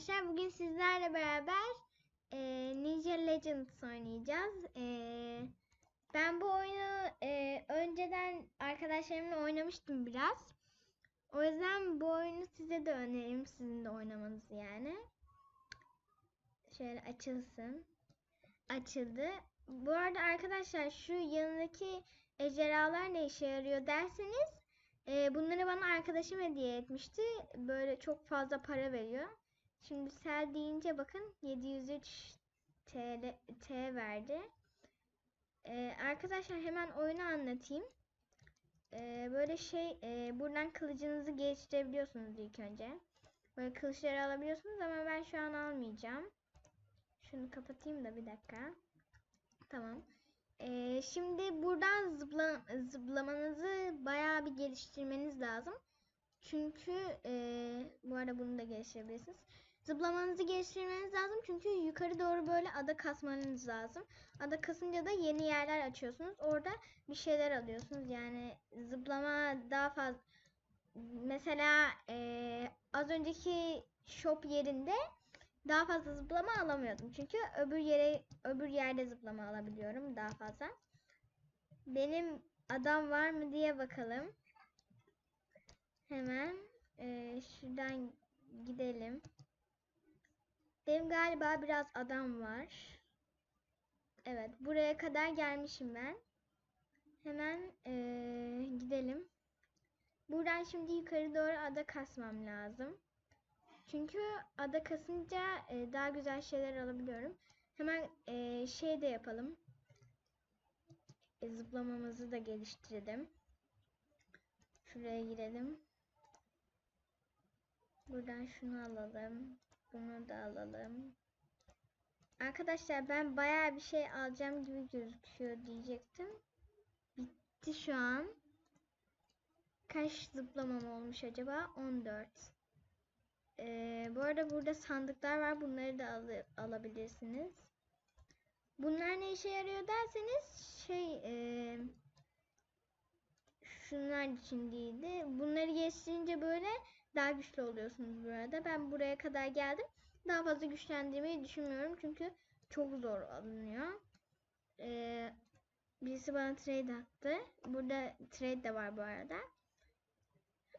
arkadaşlar. Bugün sizlerle beraber e, Ninja Legends oynayacağız. E, ben bu oyunu e, önceden arkadaşlarımla oynamıştım biraz. O yüzden bu oyunu size de öneririm. Sizin de oynamanızı yani. Şöyle açılsın. Açıldı. Bu arada arkadaşlar şu yanındaki ejderhalar ne işe yarıyor derseniz e, bunları bana arkadaşım hediye etmişti. Böyle çok fazla para veriyor. Şimdi sel deyince bakın 703 TL, T verdi. E, arkadaşlar hemen oyunu anlatayım. E, böyle şey e, buradan kılıcınızı geliştirebiliyorsunuz ilk önce. Böyle kılıçları alabiliyorsunuz ama ben şu an almayacağım. Şunu kapatayım da bir dakika. Tamam. Ee, şimdi buradan zıpla, zıplamanızı bayağı bir geliştirmeniz lazım. Çünkü e, bu arada bunu da geliştirebilirsiniz. Zıplamanızı geliştirmeniz lazım çünkü yukarı doğru böyle ada kasmanız lazım. Ada kasınca da yeni yerler açıyorsunuz. Orada bir şeyler alıyorsunuz. Yani zıplama daha fazla. Mesela e, az önceki shop yerinde daha fazla zıplama alamıyordum. Çünkü öbür yere öbür yerde zıplama alabiliyorum daha fazla. Benim adam var mı diye bakalım. Hemen e, şuradan gidelim. Benim galiba biraz adam var. Evet, buraya kadar gelmişim ben. Hemen e, gidelim. Buradan şimdi yukarı doğru ada kasmam lazım. Çünkü ada kasınca e, daha güzel şeyler alabiliyorum. Hemen e, şey de yapalım. E, zıplamamızı da geliştirelim. Şuraya girelim. Buradan şunu alalım. Bunu da alalım. Arkadaşlar ben bayağı bir şey alacağım gibi gözüküyor diyecektim. Bitti şu an. Kaç zıplamam olmuş acaba? 14. Ee, bu arada burada sandıklar var. Bunları da al alabilirsiniz. Bunlar ne işe yarıyor derseniz şey e, şunlar için değildi. Bunları geçtiğince böyle daha güçlü oluyorsunuz burada. Ben buraya kadar geldim. Daha fazla güçlendirmeyi düşünmüyorum. Çünkü çok zor alınıyor. Ee, birisi bana trade attı. Burada trade de var bu arada.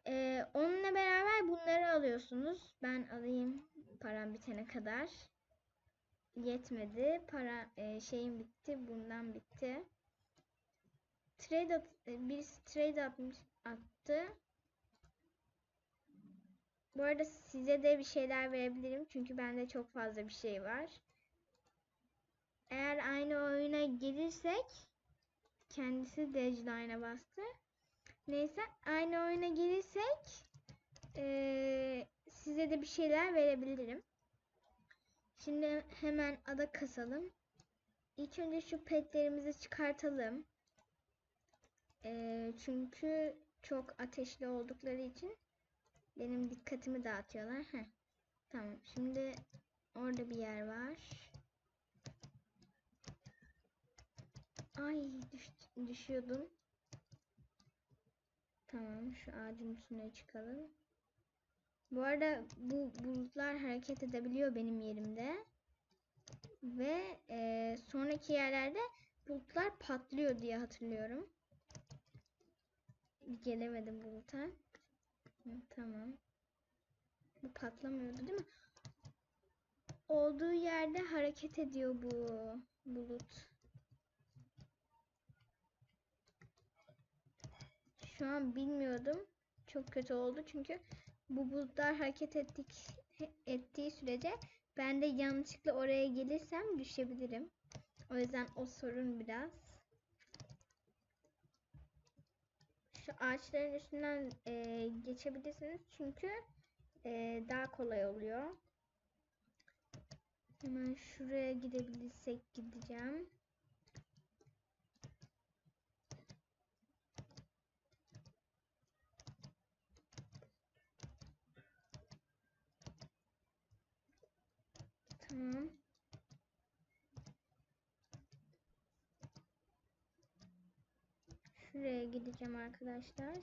Ee, onunla beraber bunları alıyorsunuz. Ben alayım param bitene kadar. Yetmedi. Para e, şeyim bitti. Bundan bitti. Trade at, e, birisi trade atmış attı. Bu arada size de bir şeyler verebilirim. Çünkü bende çok fazla bir şey var. Eğer aynı oyuna gelirsek kendisi Deadline'a bastı. Neyse aynı oyuna gelirsek ee, size de bir şeyler verebilirim. Şimdi hemen ada kasalım. İlk önce şu petlerimizi çıkartalım. Ee, çünkü çok ateşli oldukları için benim dikkatimi dağıtıyorlar. Heh. Tamam. Şimdi orada bir yer var. Ay düş düşüyordum. Tamam şu ağacın üstüne çıkalım. Bu arada bu bulutlar hareket edebiliyor benim yerimde. Ve e, sonraki yerlerde bulutlar patlıyor diye hatırlıyorum. Gelemedim buluta. Tamam. Bu patlamıyordu değil mi? Olduğu yerde hareket ediyor bu bulut. Şu an bilmiyordum. Çok kötü oldu çünkü bu bulutlar hareket ettik, ettiği sürece ben de yanlışlıkla oraya gelirsem düşebilirim. O yüzden o sorun biraz. Şu ağaçların üstünden e, geçebilirsiniz çünkü e, daha kolay oluyor. Hemen şuraya gidebilirsek gideceğim. Tamam. Şuraya gideceğim arkadaşlar.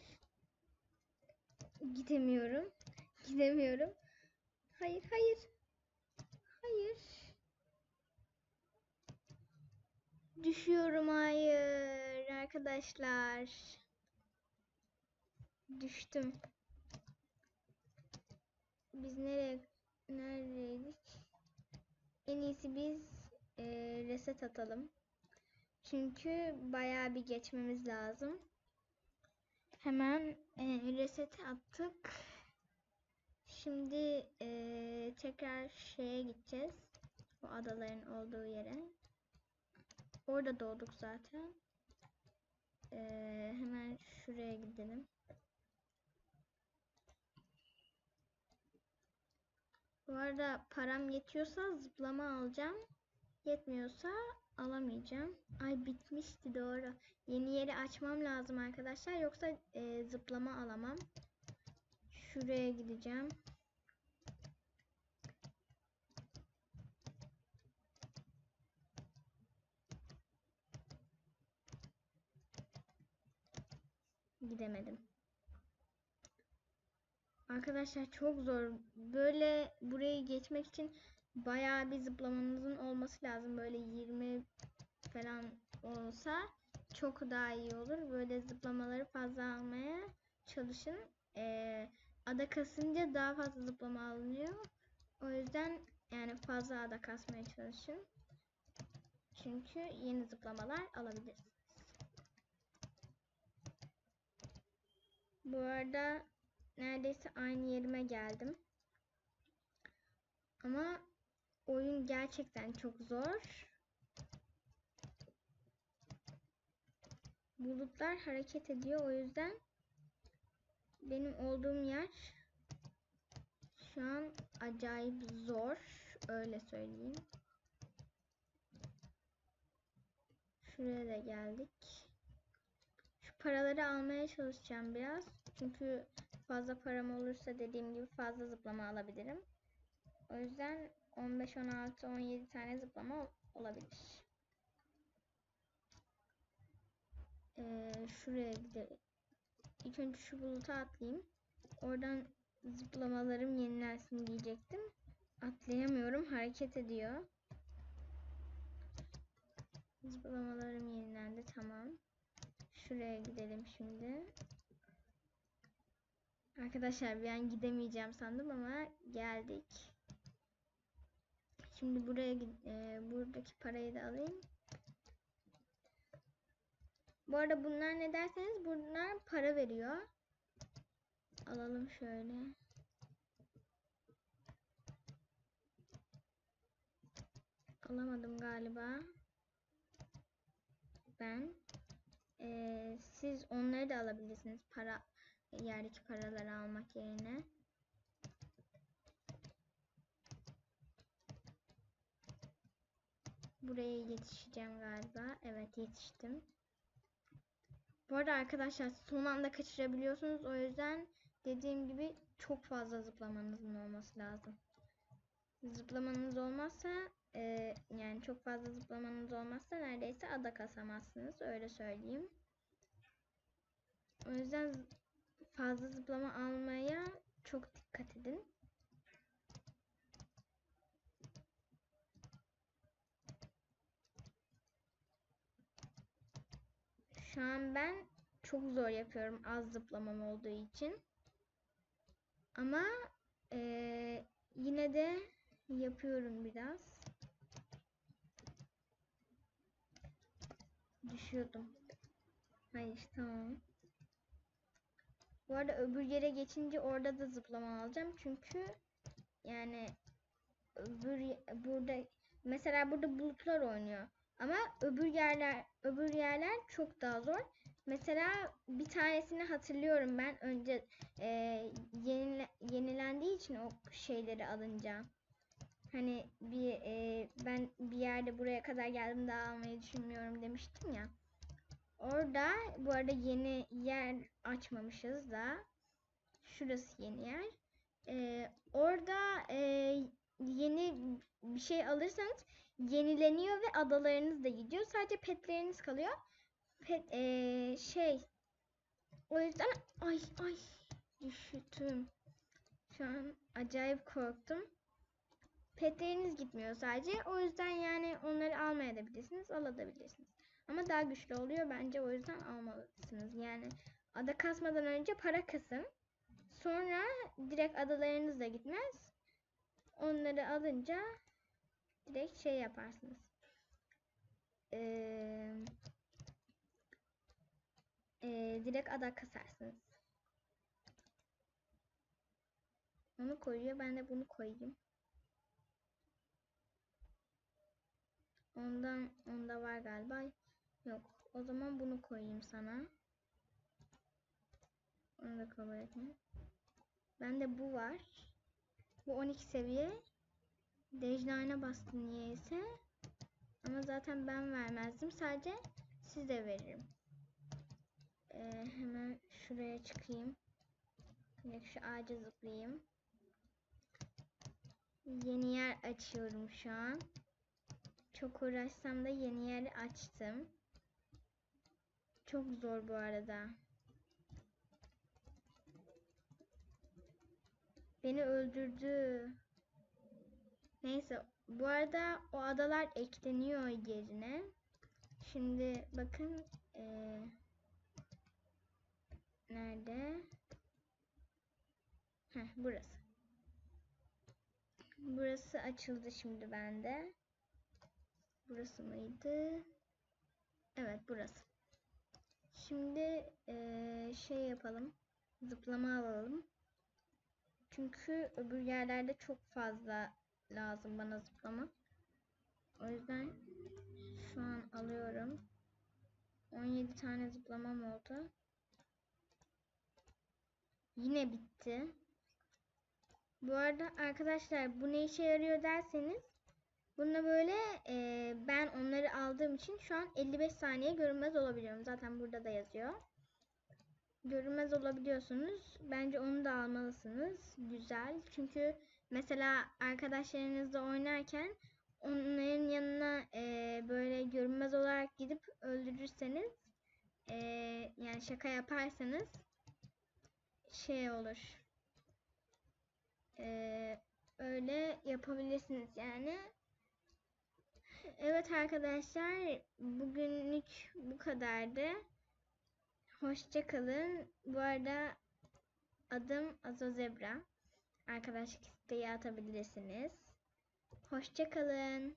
Gidemiyorum. Gidemiyorum. Hayır hayır. Hayır. Düşüyorum hayır arkadaşlar. Düştüm. Biz nereye neredeydik? En iyisi biz e, reset atalım. Çünkü bayağı bir geçmemiz lazım. Hemen e, reset attık. Şimdi e, tekrar şeye gideceğiz. O adaların olduğu yere. Orada doğduk zaten. E, hemen şuraya gidelim. Bu arada param yetiyorsa zıplama alacağım. Yetmiyorsa alamayacağım. Ay bitmişti doğru. Yeni yeri açmam lazım arkadaşlar. Yoksa e, zıplama alamam. Şuraya gideceğim. Gidemedim. Arkadaşlar çok zor. Böyle burayı geçmek için bayağı bir zıplamanızın olması lazım. Böyle 20 falan olsa çok daha iyi olur. Böyle zıplamaları fazla almaya çalışın. Ee, ada kasınca daha fazla zıplama alınıyor. O yüzden yani fazla ada kasmaya çalışın. Çünkü yeni zıplamalar alabilirsiniz. Bu arada neredeyse aynı yerime geldim. Ama oyun gerçekten çok zor. Bulutlar hareket ediyor. O yüzden benim olduğum yer şu an acayip zor. Öyle söyleyeyim. Şuraya da geldik. Şu paraları almaya çalışacağım biraz. Çünkü fazla param olursa dediğim gibi fazla zıplama alabilirim. O yüzden 15, 16, 17 tane zıplama olabilir. Ee, şuraya gidelim. İlk önce şu buluta atlayayım. Oradan zıplamalarım yenilensin diyecektim. Atlayamıyorum. Hareket ediyor. Zıplamalarım yenilendi. Tamam. Şuraya gidelim şimdi. Arkadaşlar bir an gidemeyeceğim sandım ama geldik. Şimdi buraya e, buradaki parayı da alayım. Bu arada bunlar ne derseniz bunlar para veriyor. Alalım şöyle. Alamadım galiba. Ben. Ee, siz onları da alabilirsiniz. Para yerdeki paraları almak yerine. Buraya yetişeceğim galiba. Evet yetiştim. Bu arada arkadaşlar son anda kaçırabiliyorsunuz. O yüzden dediğim gibi çok fazla zıplamanızın olması lazım. Zıplamanız olmazsa e, yani çok fazla zıplamanız olmazsa neredeyse ada kasamazsınız. Öyle söyleyeyim. O yüzden fazla zıplama almaya çok dikkat edin. Şu an ben çok zor yapıyorum az zıplamam olduğu için. Ama ee, yine de yapıyorum biraz. Düşüyordum. Hayır tamam. Bu arada öbür yere geçince orada da zıplama alacağım. Çünkü yani öbür burada mesela burada bulutlar oynuyor. Ama öbür yerler öbür yerler çok daha zor. Mesela bir tanesini hatırlıyorum ben önce e, yenile, yenilendiği için o şeyleri alınca. Hani bir e, ben bir yerde buraya kadar geldim daha almayı düşünmüyorum demiştim ya. Orada bu arada yeni yer açmamışız da. Şurası yeni yer. Ee, orada e, yeni bir şey alırsanız yenileniyor ve adalarınız da gidiyor. Sadece petleriniz kalıyor. Pet e, şey o yüzden ay ay düştüm. Şu an acayip korktum. petleriniz gitmiyor sadece. O yüzden yani onları almayabilirsiniz, alabilirsiniz. Ama daha güçlü oluyor bence o yüzden almalısınız. Yani ada kasmadan önce para kasın. Sonra direkt adalarınız da gitmez. Onları alınca direkt şey yaparsınız. Ee, e, direkt ada kasarsınız. Onu koyuyor. Ben de bunu koyayım. Ondan onda var galiba. Yok. O zaman bunu koyayım sana. Onu da kabul etme. Bende bu var. Bu 12 seviye. Dejnane bastı niyeyse. Ama zaten ben vermezdim. Sadece size veririm. Ee, hemen şuraya çıkayım. Direkt şu ağaca zıplayayım. Yeni yer açıyorum şu an. Çok uğraşsam da yeni yeri açtım. Çok zor bu arada. Beni öldürdü. Neyse bu arada o adalar ekleniyor yerine. Şimdi bakın ee, nerede? Heh, burası. Burası açıldı şimdi bende. Burası mıydı? Evet burası. Şimdi ee, şey yapalım. Zıplama alalım. Çünkü öbür yerlerde çok fazla lazım bana zıplama. O yüzden şu an alıyorum. 17 tane zıplamam oldu. Yine bitti. Bu arada arkadaşlar bu ne işe yarıyor derseniz bununla böyle e, ben onları aldığım için şu an 55 saniye görünmez olabiliyorum. Zaten burada da yazıyor. Görünmez olabiliyorsunuz. Bence onu da almalısınız. Güzel. Çünkü mesela arkadaşlarınızla oynarken onların yanına e, böyle görünmez olarak gidip öldürürseniz e, yani şaka yaparsanız şey olur. Ee, öyle yapabilirsiniz yani. Evet arkadaşlar bugünlük bu kadardı. Hoşça kalın. Bu arada adım Azozebra. Arkadaşlık isteği atabilirsiniz. Hoşça kalın.